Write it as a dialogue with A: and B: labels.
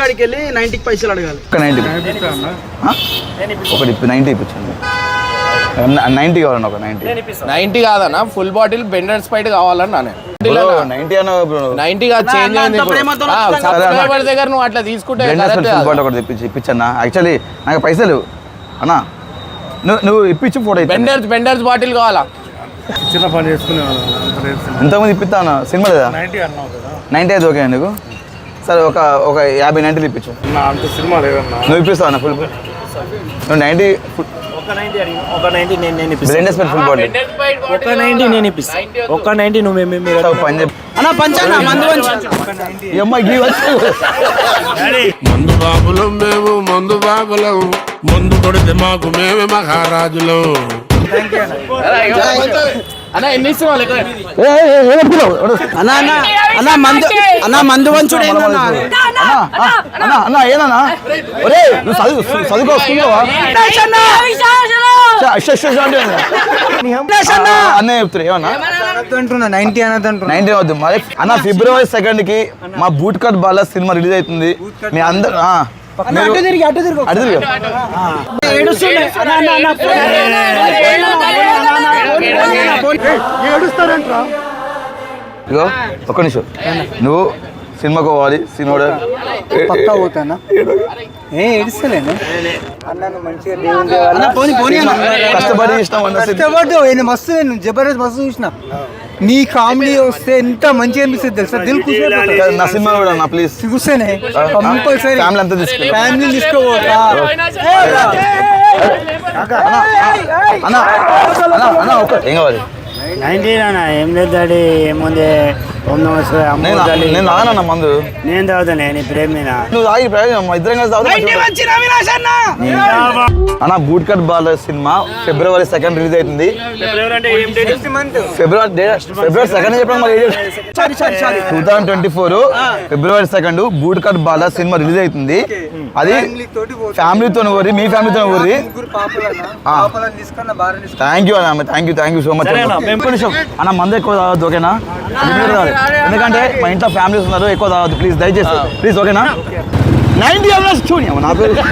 A: కాడికి వెళ్ళి నైన్టీకి పైసలు అడగాలి.
B: ఒక నైంటీ ఒకటి నైంటీ ఇప్పించండి నైంటీ కావాలండి ఒక నైంటీ
C: నైన్టీ కాదన్న ఫుల్ బాటిల్ బెండర్ స్పైట్ కావాలన్నా నేను.
B: అన్న
C: నైన్టీ చేంజ్ అయింది. సబ్స్క్రైబర్ దగ్గర నువ్వు అట్లా తీసుకుంటే
B: ఫుల్. బాటిల్ ఒకటి తెప్పించి ఇప్పించన్నా. యాక్చువల్లీ నాకు పైసలు. అన్నా నువ్వు నువ్వు ఇప్పించి ఫోటో
C: బెండర్స్ బెండర్స్ బాటిల్ కావాలా?
D: చిన్న పని అంత రేపు సినిమా.
B: ఎంతమంది ఇప్పిస్తా అన్న. సినిమా లేదా?
D: నైన్టీ అన్నావు కదా.
B: నైంటీ అయితే ఓకే నీకు? సరే ఒక ఒక యాభై నైంటీలు ఇప్పించు
D: నా అంత సినిమా లేదన్నా
B: నువ్వు ఇప్పిస్తావు అన్న ఫుల్ నువ్వు నైంటీ
E: ఒక నైన్టీ అడిగిన ఒక నైన్టీ నేను
B: ఫుల్
E: ఒక నైన్టీ నేను ఇప్పిస్తాను ఒక నైన్టీ నువ్వు మేము మీరు
B: పని చెప్పి
A: అన్న మందు
F: మందు బాబులం మేము మందు బాబులం మందు కొడితే మాకు మేమే మహారాజులం
C: అన్న ఎన్ని ఇస్తున్నావు?
A: అన్న అన్న అన్న మందు అన్న మందు ఏందన్నా?
B: అన్నా, ఆ, అన్నా, అన్నా, ఏనన్నా? ఒరేయ్, నువ్వు చదువు చదువుకో అన్నీ చెప్తున్నా ఏమన్నా
A: నైన్టీ
B: మరి అన్న ఫిబ్రవరి సెకండ్కి మా boot cut Bala cinema release అవుతుంది మీ అందరు ఆ, మీరు-
A: అటు తిరిగి అటు తిరిగి
B: అటు తిరుగు.
A: ఏడుస్తుండే అన్న అన్న అన్న
B: ఇగో ఒక్క నిమిషం నువ్వు సినిమాకి పోవాలి సినిమా
G: పక్కా పోతానా ఏ ఏడుస్తలేను
B: కష్టపడి.
G: కష్టపడ్డు మస్తు నేను జబర్దస్త్ మస్తు చూసిన నీ కామెడీ వస్తే ఎంత మంచిగా అనిపిస్తుంది తెలుసా దిల్
B: కాదు, నా సినిమా కూడా అన్న ప్లీజ్
G: చూస్తేనే కంపల్సరీ
B: ఫ్యామిలీ అంతా తీసుకెళ్ళి
G: ఫ్యామిలీ తీసుకోపోతా
B: అన్న అన్న అన్న ఒక్క ఏం కావాలి
E: నైన్టీనా ఏం లేదు డాడీ ఏముంది?
B: నేను తాగనన్న మందు?
E: నేను తాగుతాను
B: నువ్వు తాగి ప్రయోజనం. మా ఇద్దరం కలిసి. అన్న! Boot cut Bala cinema February second release అవుతుంది ఫిబ్రవరి సెకండ్ చెప్పడం మరి
A: sorry sorry sorry
B: two thousand twenty four February second boot cut Bala cinema release అవుతుంది అది ఫ్యామిలీతో ఊరి మీ ఫ్యామిలీతో ఊరి థ్యాంక్ యూ అన్న thank you thank you so much అన్న. మంది ఎక్కువ ఓకేనా. ఎందుకంటే మా ఇంట్లో ఫ్యామిలీస్ ఉన్నారు ఎక్కువ తాగొద్దు. ప్లీజ్ దయచేసి ప్లీజ్ ఓకేనా నైన్టీ అవర్స్ చూడండి నా పేరు.